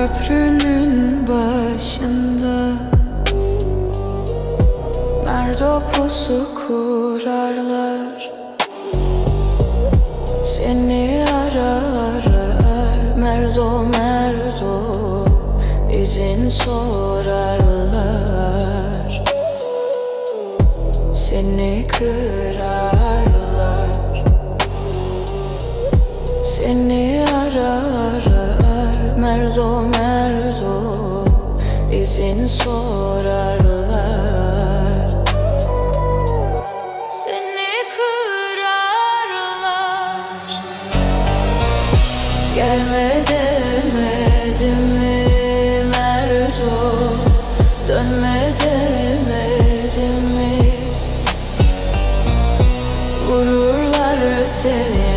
Köprünün başında pusu kurarlar? Seni ararlar Merdo Merdo izin sorarlar. Seni kırarlar. Seni izin sorarlar. Seni kırarlar. Gelme demedim mi Merdo? Dönme demedim mi? Vururlar seni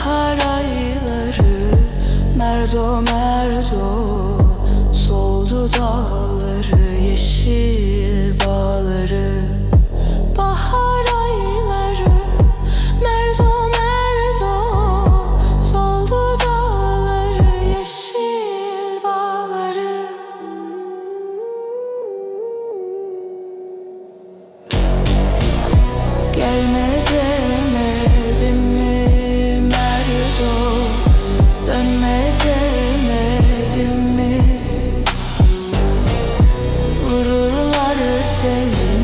Bahar ayları Merdo merdo Soldu dağları yeşil saying